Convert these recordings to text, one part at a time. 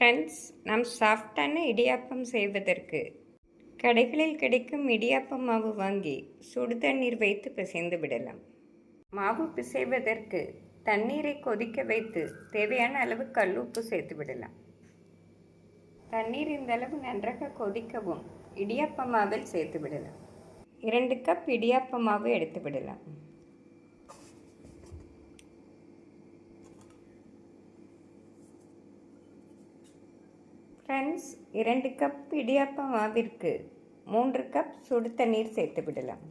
Friends நாம் சாஃப்டான இடியாப்பம் செய்வதற்கு கடைகளில் கிடைக்கும் இடியாப்பம் மாவு வாங்கி சுடு தண்ணீர் வைத்து பிசைந்து விடலாம். மாவு பிசைவதற்கு தண்ணீரை கொதிக்க வைத்து தேவையான அளவு கல்லுப்பு சேர்த்து விடலாம். தண்ணீர் இந்த அளவு நன்றாக கொதிக்கவும் இடியாப்ப மாவில் சேர்த்து விடலாம். இரண்டு கப் இடியாப்ப மாவு எடுத்து விடலாம். ஃப்ரெண்ட்ஸ் இரண்டு கப் இடியாப்ப மாவிற்கு மூன்று கப் சுடு தண்ணீர் சேர்த்து விடலாம்.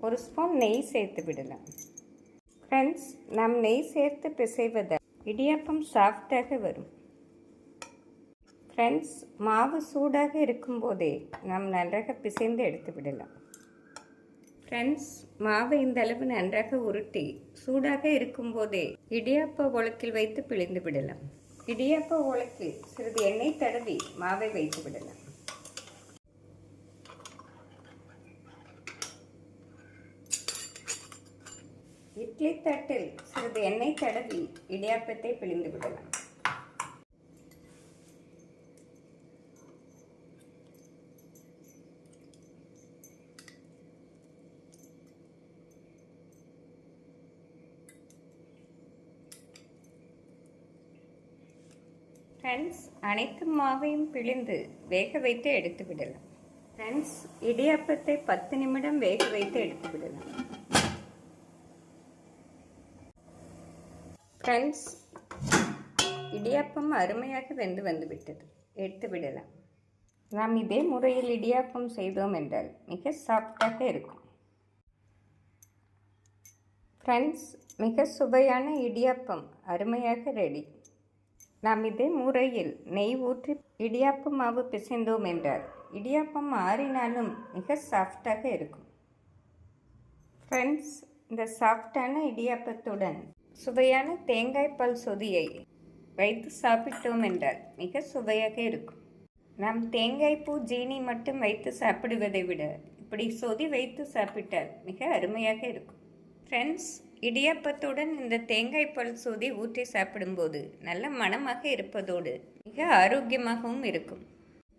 ஒரு ஸ்பூன் நெய் சேர்த்து விடலாம். ஃப்ரெண்ட்ஸ் நாம் நெய் சேர்த்து பிசைவதால் இடியாப்பம் சாஃப்டாக வரும். ஃப்ரெண்ட்ஸ் மாவு சூடாக இருக்கும்போதே நாம் நன்றாக பிசைந்து எடுத்து விடலாம். ஃப்ரெண்ட்ஸ் மாவை இந்த அளவு நன்றாக உருட்டி சூடாக இருக்கும்போதே இடியாப்ப உலக்கில் வைத்து பிழிந்து விடலாம். இடியாப்ப உலக்கில் சிறிது எண்ணெய் தடவி மாவை வைத்து விடலாம். இட்லி தட்டில் சிறிது எண்ணெய் தடவி இடியாப்பத்தை பிழிந்து விடலாம். ஃப்ரெண்ட்ஸ் அனைத்து மாவையும் பிழிந்து வேக வைத்து எடுத்து விடலாம். ஃப்ரெண்ட்ஸ் இடியாப்பத்தை பத்து நிமிடம் வேக வைத்து எடுத்து விடலாம். ஃப்ரெண்ட்ஸ் இடியாப்பம் அருமையாக வெந்து வந்துவிட்டது எடுத்து விடலாம். நாம் இதே முறையில் இடியாப்பம் செய்தோம் என்றால் மிக சாஃப்டாக இருக்கும். ஃப்ரெண்ட்ஸ் மிக சுவையான இடியாப்பம் அருமையாக ரெடி. நாம் இதே முறையில் நெய் ஊற்றி இடியாப்பம் மாவு பிசைந்தோம் என்றால் இடியாப்பம் ஆறினாலும் மிக சாஃப்டாக இருக்கும். ஃப்ரெண்ட்ஸ் இந்த சாஃப்டான இடியாப்பத்துடன் சுவையான தேங்காய் பால் சொதியை வைத்து சாப்பிட்டோம் என்றால் மிக சுவையாக இருக்கும். நாம் தேங்காய் பூ ஜீனி மட்டும் வைத்து சாப்பிடுவதை விட இப்படி சொதி வைத்து சாப்பிட்டால் மிக அருமையாக இருக்கும். ஃப்ரெண்ட்ஸ் இடியாப்பத்துடன் இந்த தேங்காய் பால் சூதி ஊற்றி சாப்பிடும்போது நல்ல மனமாக இருப்பதோடு மிக ஆரோக்கியமாகவும் இருக்கும்.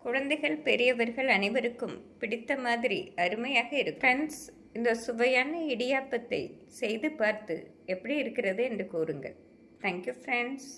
குழந்தைகள் பெரியவர்கள் அனைவருக்கும் பிடித்த மாதிரி அருமையாக இருக்கும். ஃப்ரெண்ட்ஸ் இந்த சுவையான இடியாப்பத்தை செய்து பார்த்து எப்படி இருக்கிறது என்று கூறுங்கள். Thank you friends